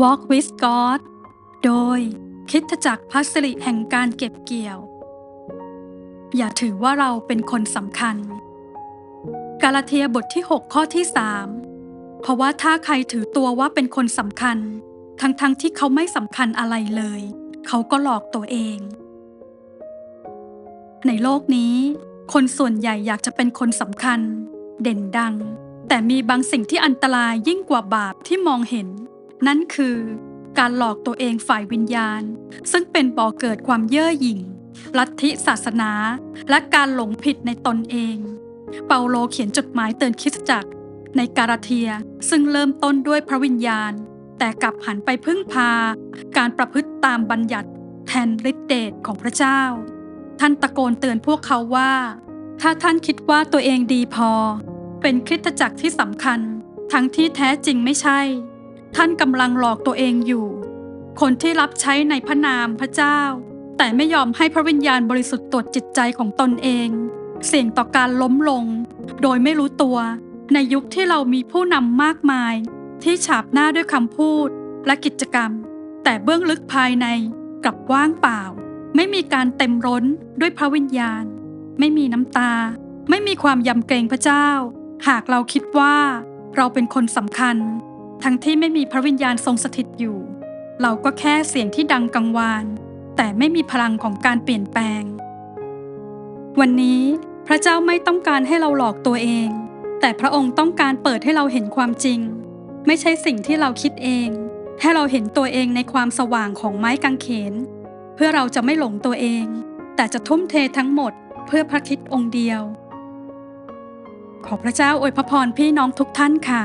Walk with God โดยคิดจักรพัสริแห่งการเก็บเกี่ยว อย่าถือว่าเราเป็นคนสำคัญ กาลาเทียบทที่ 6 ข้อที่ 3 เพราะว่าถ้าใครถือตัวว่าเป็นคนสำคัญ ทั้งๆทที่เขาไม่สำคัญอะไรเลย เขาก็หลอกตัวเอง ในโลกนี้ คนส่วนใหญ่อยากจะเป็นคนสำคัญ เด่นดัง แต่มีบางสิ่งที่อันตรายยิ่งกว่าบาปที่มองเห็น นั่นคือการหลอกตัวเองฝ่ายวิญญาณ ซึ่งเป็นบ่อเกิดความเย่อหยิ่ง ลัทธิศาสนา และการหลงผิดในตนเอง เปาโลเขียนจดหมายเตือนคริสตจักรในกาลาเทียซึ่งเริ่มต้นด้วยพระวิญญาณ แต่กลับหันไปพึ่งพา การประพฤติตามบัญญัติ แทนฤทธิเดชของพระเจ้า ท่านตะโกนเตือนพวกเขาว่า ถ้าท่านคิดว่าตัวเองดีพอ เป็นคริสตจักรที่สำคัญ ทั้งที่แท้จริงไม่ใช่ ท่านกำลังหลอกตัวเองอยู่ คนที่รับใช้ในพระนามพระเจ้า แต่ไม่ยอมให้พระวิญญาณบริสุทธิ์ตรวจจิตใจของตนเอง เสี่ยงต่อการล้มลง โดยไม่รู้ตัว ในยุคที่เรามีผู้นำมากมาย ที่ฉาบหน้าด้วยคำพูดและกิจกรรม แต่เบื้องลึกภายในกลับว่างเปล่า ไม่มีการเต็มร้นด้วยพระวิญญาณ ไม่มีน้ำตา ไม่มีความยำเกรงพระเจ้า หากเราคิดว่าเราเป็นคนสำคัญ ทั้งที่ไม่มีพระวิญญาณทรงสถิตอยู่ เราก็แค่เสียงที่ดังกังวาน แต่ไม่มีพลังของการเปลี่ยนแปลง วันนี้พระเจ้าไม่ต้องการให้เราหลอกตัวเอง แต่พระองค์ต้องการเปิดให้เราเห็นความจริง ไม่ใช่สิ่งที่เราคิดเอง ให้เราเห็นตัวเองในความสว่างของไม้กางเขน เพื่อเราจะไม่หลงตัวเอง แต่จะทุ่มเททั้งหมดเพื่อพระคิดองค์เดียว ขอพระเจ้าอวยพระพรพี่น้องทุกท่านค่ะ